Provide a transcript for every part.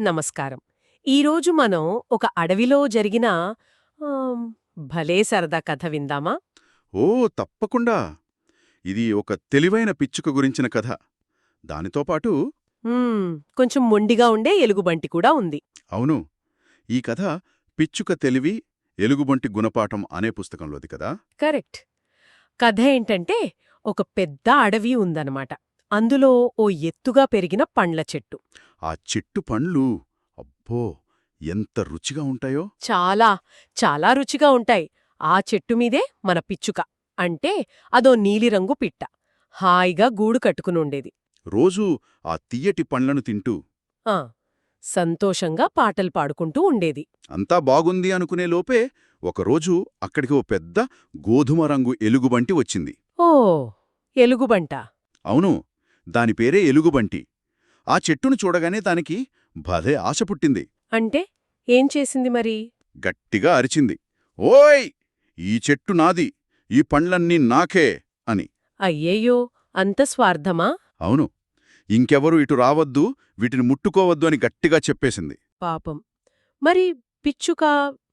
నమస్కారం. ఈరోజు మనం ఒక అడవిలో జరిగిన భలే సరదా కథ విందామా? ఓ తప్పకుండా. ఇది ఒక తెలివైన పిచ్చుక గురించిన కథ. దానితో పాటు మ్మ్, కొంచెం మొండిగా ఉండే ఎలుగుబంటి కూడా ఉంది. అవును. ఈ కథ పిచ్చుక తెలివి ఎలుగుబంటి గుణపాఠం అనే పుస్తకంలోది కదా? కరెక్ట్. కథ ఏంటంటే ఒక పెద్ద అడవి ఉందన్నమాట. అందులో ఓ ఎత్తుగా పెరిగిన పండ్ల చెట్టు. ఆ చెట్టు పండ్లు అబ్బో ఎంత రుచిగా ఉంటాయో. చాలా చాలా రుచిగా ఉంటాయి. ఆ చెట్టు మీదే మన పిచ్చుక. అంటే అదో నీలిరంగు పిట్ట. హాయిగా గూడు కట్టుకునుండేది. రోజూ ఆ తీయటి పండ్లను తింటూ. ఆ సంతోషంగా పాటలు పాడుకుంటూ ఉండేది. అంతా బాగుంది అనుకునే లోపే ఒకరోజు అక్కడికి ఓ పెద్ద గోధుమ రంగు ఎలుగుబంటి వచ్చింది. ఓ ఎలుగుబంట. అవును దాని పేరే ఎలుగుబంటి. ఆ చెట్టును చూడగానే దానికి భలే ఆశ పుట్టింది. అంటే ఏం చేసింది మరి? గట్టిగా అరిచింది. ఓయ్! ఈ చెట్టు నాది. ఈ పండ్లన్నీ నాకే అని. అయ్యయ్యో! అంత స్వార్థమా? అవును. ఇంకెవరూ ఇటు రావద్దు వీటిని ముట్టుకోవద్దు అని గట్టిగా చెప్పేసింది. పాపం. మరి పిచ్చుక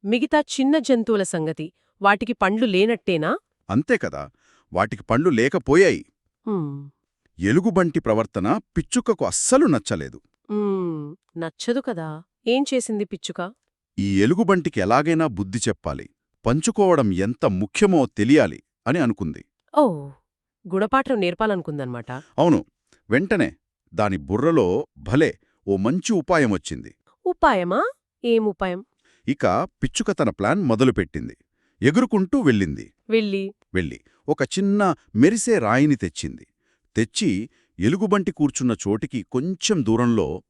మిగతా చిన్న జంతువుల సంగతి వాటికి పండ్లు లేనట్టేనా? అంతే కదా. వాటికి పండ్లు లేకపోయాయి. హ్మ్, ఎలుగుబంటి ప్రవర్తన పిచ్చుకకు అస్సలు నచ్చలేదు. నచ్చదు కదా. ఏం చేసింది పిచ్చుక? ఈ ఎలుగుబంటికి ఎలాగైనా బుద్ధి చెప్పాలి. పంచుకోవడం ఎంత ముఖ్యమో తెలియాలి అని అనుకుంది. ఓ గుణపాఠం నేర్పాలనుకుందన్నమాట అవును. వెంటనే దాని బుర్రలో భలే ఓ మంచి ఉపాయం వచ్చింది. ఉపాయమా? ఏం ఉపాయం? ఇక పిచ్చుక తన ప్లాన్ మొదలుపెట్టింది. ఎగురుకుంటూ వెళ్ళింది. వెళ్ళి? వెళ్ళి ఒక చిన్న మెరిసే రాయిని తెచ్చింది. తెచ్చి ఎలుగుబంటి కూర్చున్న చోటికి కొంచెం దూరంలో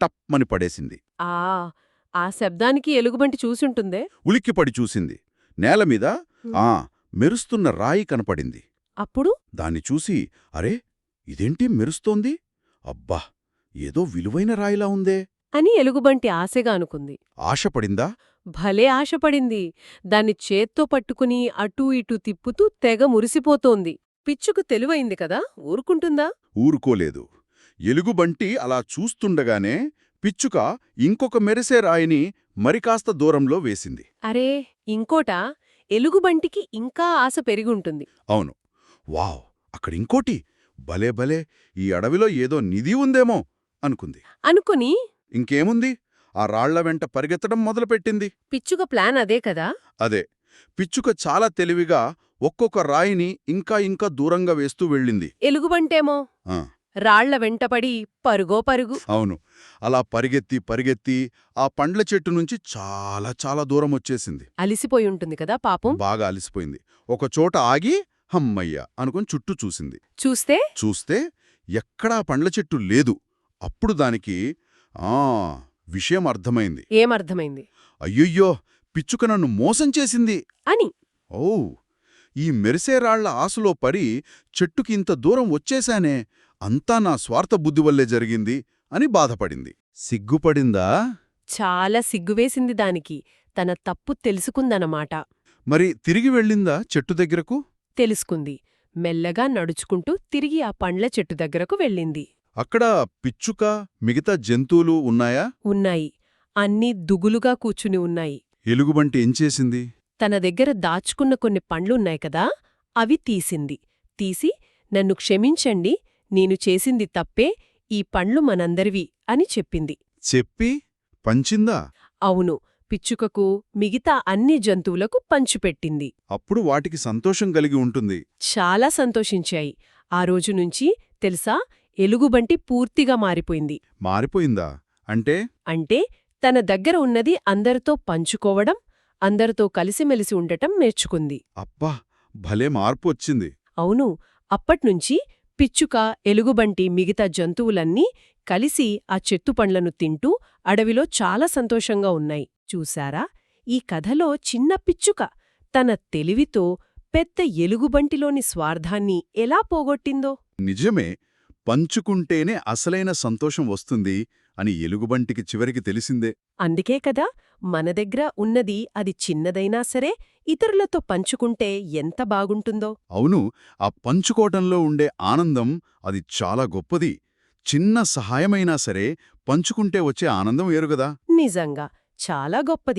టప్మని పడేసింది. ఆ ఆ శబ్దానికి ఎలుగుబంటి చూసుంటుందే? ఉలిక్కిపడి చూసింది. నేలమీద ఆ మెరుస్తున్న రాయి కనపడింది. అప్పుడు? దాన్ని చూసి అరే ఇదేంటి మెరుస్తోంది? అబ్బా ఏదో విలువైన రాయిలా ఉందే. అని ఎలుగుబంటి ఆశగా అనుకుంది. ఆశపడిందా? భలే ఆశపడింది. దాన్ని చేత్తో పట్టుకుని అటూ ఇటూ తిప్పుతూ తెగ మురిసిపోతోంది. పిచ్చుకు తెలివైంది కదా ఊరుకుంటుందా? ఊరుకోలేదు. ఎలుగుబంటి అలా చూస్తుండగానే పిచ్చుక ఇంకొక మెరిసే రాయిని మరికాస్త దూరంలో వేసింది. అరే ఇంకోటా? ఎలుగుబంటికి ఇంకా ఆశ పెరిగుంటుంది. అవును. వావ్ అక్కడింకోటి భలే భలే ఈ అడవిలో ఏదో నిధి ఉందేమో అనుకుంది. అనుకుని? ఇంకేముంది? ఆ రాళ్ళ వెంట పరిగెత్తడం మొదలుపెట్టింది. పిచ్చుక ప్లాన్ అదే కదా? అదే. పిచ్చుక చాలా తెలివిగా ఒక్కొక్క రాయిని ఇంకా ఇంకా దూరంగా వేస్తూ వెళ్ళింది. ఎలుగుబంటేమో? ఆ, రాళ్ళ వెంటపడి పరుగో పరుగు. అవును. అలా పరిగెత్తి పరిగెత్తి ఆ పండ్ల చెట్టు నుంచి చాలా చాలా దూరం వచ్చేసింది. అలిసిపోయి ఉంటుంది కదా పాపం? బాగా అలిసిపోయింది. ఒక చోట ఆగి హమ్మయ్య అనుకుని చుట్టూ చూసింది. చూస్తే? చూస్తే ఎక్కడా పండ్ల చెట్టు లేదు. అప్పుడు దానికి ఆ విషయం అర్థమైంది. ఏమర్థమైంది? అయ్యయ్యో! పిచ్చుక నన్ను మోసం చేసింది. అని. ఓ! ఈ మెరిసే రాళ్ళ ఆశలో పడి చెట్టుకి ఇంత దూరం వచ్చేశానే అంతా నా స్వార్థ బుద్ధి వల్లే జరిగింది అని బాధపడింది. సిగ్గుపడిందా? చాలా సిగ్గువేసింది దానికి. తన తప్పు తెలుసుకుందనమాట. మరి తిరిగి వెళ్ళిందా చెట్టు దగ్గరకు? తెలుసుకుంది. మెల్లగా నడుచుకుంటూ తిరిగి ఆ పండ్ల చెట్టు దగ్గరకు వెళ్ళింది. అక్కడ పిచ్చుక మిగతా జంతువులు ఉన్నాయా? ఉన్నాయి. అన్నీ దుగులుగా కూర్చుని ఉన్నాయి. ఎలుగుబంటి ఏం చేసింది తన దగ్గర దాచుకున్న కొన్ని పండ్లున్నాయి కదా అవి తీసింది. తీసి నన్ను క్షమించండి నేను చేసింది తప్పే ఈ పండ్లు మనందరివి అని చెప్పింది. చెప్పి పంచిందా? అవును పిచ్చుకకు మిగతా అన్ని జంతువులకు పంచిపెట్టింది అప్పుడు వాటికి సంతోషం కలిగి ఉంటుంది. చాలా సంతోషించాయి. ఆ రోజు నుంచి తెలుసా ఎలుగుబంటి పూర్తిగా మారిపోయింది. మారిపోయిందా? అంటే? అంటే తన దగ్గర ఉన్నది అందరితో పంచుకోవడం అందరితో కలిసిమెలిసి ఉండటం నేర్చుకుంది. అబ్బా! భలే మార్పు వచ్చింది అవును అప్పట్నుంచి పిచ్చుక ఎలుగుబంటి మిగతా జంతువులన్నీ కలిసి ఆ చెట్టు పండ్లను తింటూ అడవిలో చాలా సంతోషంగా ఉన్నాయి. చూశారా? ఈ కథలో చిన్న పిచ్చుక తన తెలివితో పెద్ద ఎలుగుబంటిలోని స్వార్థాన్ని ఎలా పోగొట్టిందో? నిజమే పంచుకుంటేనే అసలైన సంతోషం వస్తుంది అని ఎలుగుబంటికి చివరికి తెలిసిందే. అందుకే కదా మన దగ్గర ఉన్నది అది చిన్నదైనా సరే ఇతరులతో పంచుకుంటే ఎంత బాగుంటుందో. అవును ఆ పంచుకోవటంలో ఉండే ఆనందం అది చాలా గొప్పది. చిన్న సహాయమైనా సరే పంచుకుంటే వచ్చే ఆనందం వేరుగదా. నిజంగా చాలా గొప్పది.